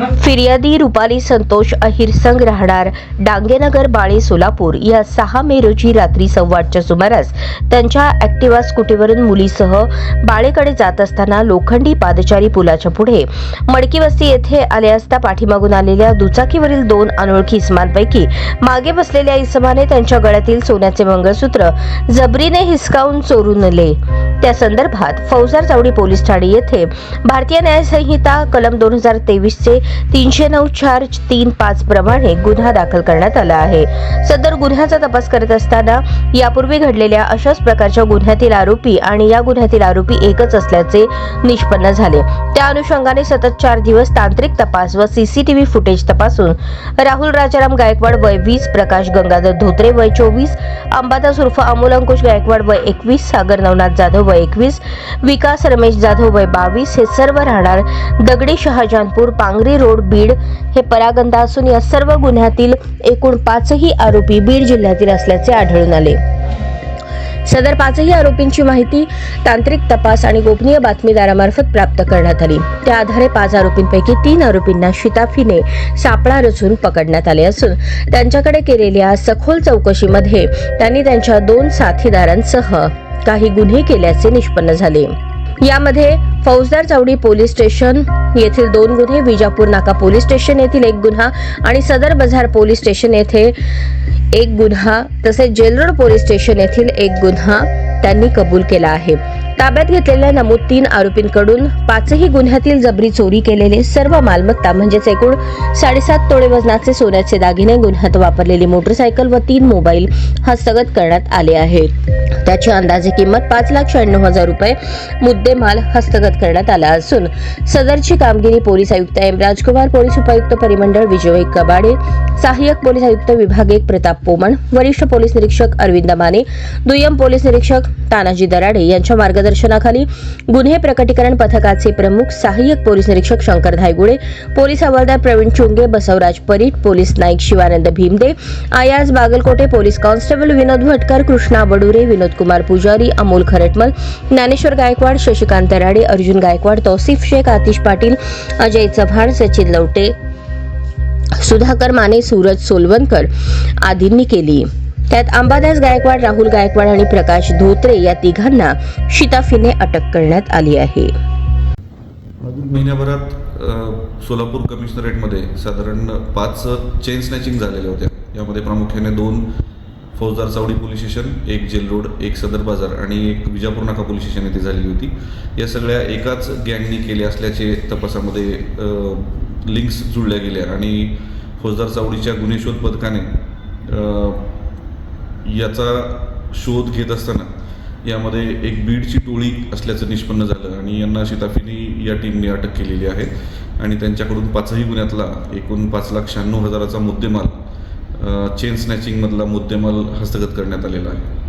फिर्यादी रुपाली संतोष अहिरसंग राहणार. डांगेनगर बाळे सोलापूर या सहा मे रोजी रात्री सव्वाच्या सुमारास त्यांच्या ॲक्टिवा स्कूटीवरून मुलीसह बाळेकडे जात असताना लोखंडी पादचारी पुलाच्या पुढे मडकीवस्ती येथे आले असता पाठीमागून आलेल्या दुचाकीवरील दोन अनोळखी इसमांपैकी मागे बसलेल्या इसमाने त्यांच्या गळ्यातील सोन्याचे मंगळसूत्र जबरीने हिसकावून चोरून नेले. त्या संदर्भात फौजार चावडी पोलीस ठाणे येथे भारतीय न्यायसंहिता कलम दोन हजार तेवीसचे तीनशे नऊ चार तीन पाच प्रमाणे गुन्हा दाखल करण्यात आला आहे. सदर गुन्ह्याचा तपास करत असताना यापूर्वी घडलेल्या अशाच प्रकारच्या गुन्ह्यातील आरोपी आणि या गुन्ह्यातील आरोपी एकच असल्याचे निष्पन्न झाले. त्या अनुषंगाने सतत चार दिवस तांत्रिक तपास व सीसीटीव्ही फुटेज तपासून राहुल राजाराम गायकवाड वय वीस प्रकाश गंगाधर धोत्रे वय चोवीस अंबादास उर्फ अमोल अंकुश गायकवाड वय एकवीस सागर नवनाथ जाधव वय एकवीस विकास रमेश जाधव वय बावीस हे सर्व राहणार दगडी शहाजहानपूर पांगरी रोड बीड हे परागंदा असून या सर्व गुन्ह्यातील एकूण पाचही आरोपी बीड जिल्ह्यातील असल्याचे आढळून आले. सदर पाचही आरोपींची माहिती तांत्रिक तपास आणि गोपनीय बातमीदारामार्फत प्राप्त करण्यात आली. त्या आधारे पाच आरोपींपैकी तीन आरोपींना शिताफीने सापळा रचून पकडण्यात आले असून त्यांच्याकडे केलेल्या सखोल चौकशीमध्ये त्यांनी त्यांच्या दोन साथीदारांसह काही गुन्हे केल्याचे निष्पन्न झाले. यामध्ये फौजदार चावडी पोलीस स्टेशन. येथील दोन गुन्हे विजापूर नाका पोलीस स्टेशन येथील एक गुन्हा आणि सदर बाजार पोलीस स्टेशन येथे एक गुन्हा तसेच जेलरोड पोलीस स्टेशन येथील एक गुन्हा त्यांनी कबूल केला आहे. ताब्यात घेतलेल्या नमूद तीन आरोपींकडून पाचही गुन्ह्यातील जबरी चोरी केलेले सर्व मालमत्ता म्हणजेच एकूण साडेसात तोळे वजनाचे सोन्याचे दागिने गुन्ह्यात वापरलेली मोटरसायकल व तीन मोबाईल हस्तगत करण्यात आले आहेत. त्याची अंदाजे किंमत पाच लाख शहाण्णव हजार रुपये मुद्देमाल हस्तगत करण्यात आला असून सदरची कामगिरी पोलीस आयुक्त एम. राजकुमार पोलीस उपायुक्त परिमंडळ विजय कबाडे सहाय्यक पोलीस आयुक्त विभाग एक प्रताप पोमण वरिष्ठ पोलीस निरीक्षक अरविंद माने दुय्यम पोलीस निरीक्षक तानाजी दराडे यांच्या मार्गदर्शन मार्गदर्शनाखाली गुन्हे प्रकटीकरण पथकाचे प्रमुख सहाय्यक पोलीस निरीक्षक शंकर धायगुडे पोलीस हवालदार Pravin Chunge Basavaraj Parit police Naik Shivanand Bhimde Ayaz Bagalkote police constable Vinod Bhatkar Krishna Badure Vinod Kumar Pujari Amol Kharatmal Dnyaneshwar Gaikwad Shashikant राडे अर्जुन गायकवाड तौसिफ शेख आतिश पाटील अजय चव्हाण सचिन लवटे सुधाकर माने सूरज सोलवनकर आदींनी केली. त्यात अंबादास गायकवाड राहुल गायकवाड आणि प्रकाश धोत्रे या तिघांना शिताफीने अटक करण्यात आली आहे. महिन्याभरात सोलापूर कमिशनरेटमध्ये साधारण पाच चेन स्नॅचिंग झालेल्या होत्या. यामध्ये प्रामुख्याने दोन फौजदार चावडी पोलीस स्टेशन एक जेल रोड एक सदर बाजार आणि एक विजापूर नाका पोलीस स्टेशन येथे झालेली होती. या सगळ्या एकाच गँगनी केल्या असल्याचे तपासामध्ये लिंक्स जुळल्या गेल्या आणि फौजदार चावडीच्या गुन्हे शोध पथकाने याचा शोध घेत असताना यामध्ये एक बीडची टोळी असल्याचं निष्पन्न झालं आणि यांना शिताफीनी या टीमने अटक केलेली आहे. आणि त्यांच्याकडून पाचही गुन्ह्यातला एकूण पाच लाख शहाण्णव हजाराचा मुद्देमाल चेन स्नॅचिंगमधला मुद्देमाल हस्तगत करण्यात आलेला आहे.